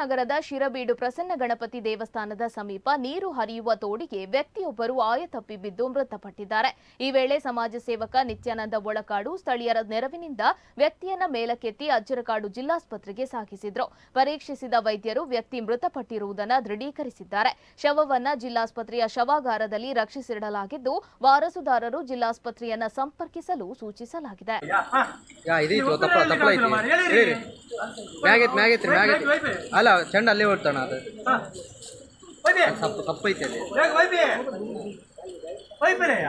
ನಗರದ ಶಿರಬೀಡು ಪ್ರಸನ್ನ ಗಣಪತಿ ದೇವಸ್ಥಾನದ ಸಮೀಪ ನೀರು ಹರಿಯುವ ತೋಡಿಗೆ ವ್ಯಕ್ತಿಯೊಬ್ಬರು ಆಯತಪ್ಪಿ ಬಿದ್ದು ಮೃತಪಟ್ಟಿದ್ದಾರೆ. ಈ ವೇಳೆ ಸಮಾಜ ಸೇವಕ ನಿತ್ಯಾನಂದ ಒಳಕಾಡು ಸ್ಥಳೀಯರ ನೆರವಿನಿಂದ ವ್ಯಕ್ತಿಯನ್ನ ಮೇಲಕ್ಕೆತ್ತಿ ಅಜ್ಜರಕಾಡು ಜಿಲ್ಲಾಸ್ಪತ್ರೆಗೆ ಸಾಗಿಸಿದ್ರು. ಪರೀಕ್ಷಿಸಿದ ವೈದ್ಯರು ವ್ಯಕ್ತಿ ಮೃತಪಟ್ಟಿರುವುದನ್ನು ದೃಢೀಕರಿಸಿದ್ದಾರೆ. ಶವವನ್ನ ಜಿಲ್ಲಾಸ್ಪತ್ರೆಯ ಶವಾಗಾರದಲ್ಲಿ ರಕ್ಷಿಸಿಡಲಾಗಿದ್ದು ವಾರಸುದಾರರು ಜಿಲ್ಲಾಸ್ಪತ್ರೆಯನ್ನ ಸಂಪರ್ಕಿಸಲು ಸೂಚಿಸಲಾಗಿದೆ. ತಪ್ಪ ಮ್ಯಾಗೈತಿ ಮ್ಯಾಗೈತಿ. ಮ್ಯಾಗೈತಿ ಅಲ್ಲ ಚೆಂಡ ಅಲ್ಲೇ ಓಡ್ತಾಣ ಅದು. ತಪ್ಪು ಐತೆ ಅಲ್ಲಿ. ವೈಬಿ ವೈಬಿರಯ್ಯ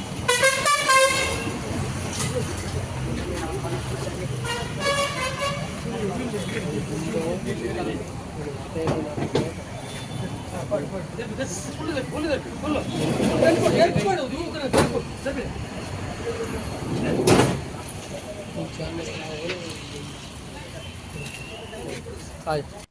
はい。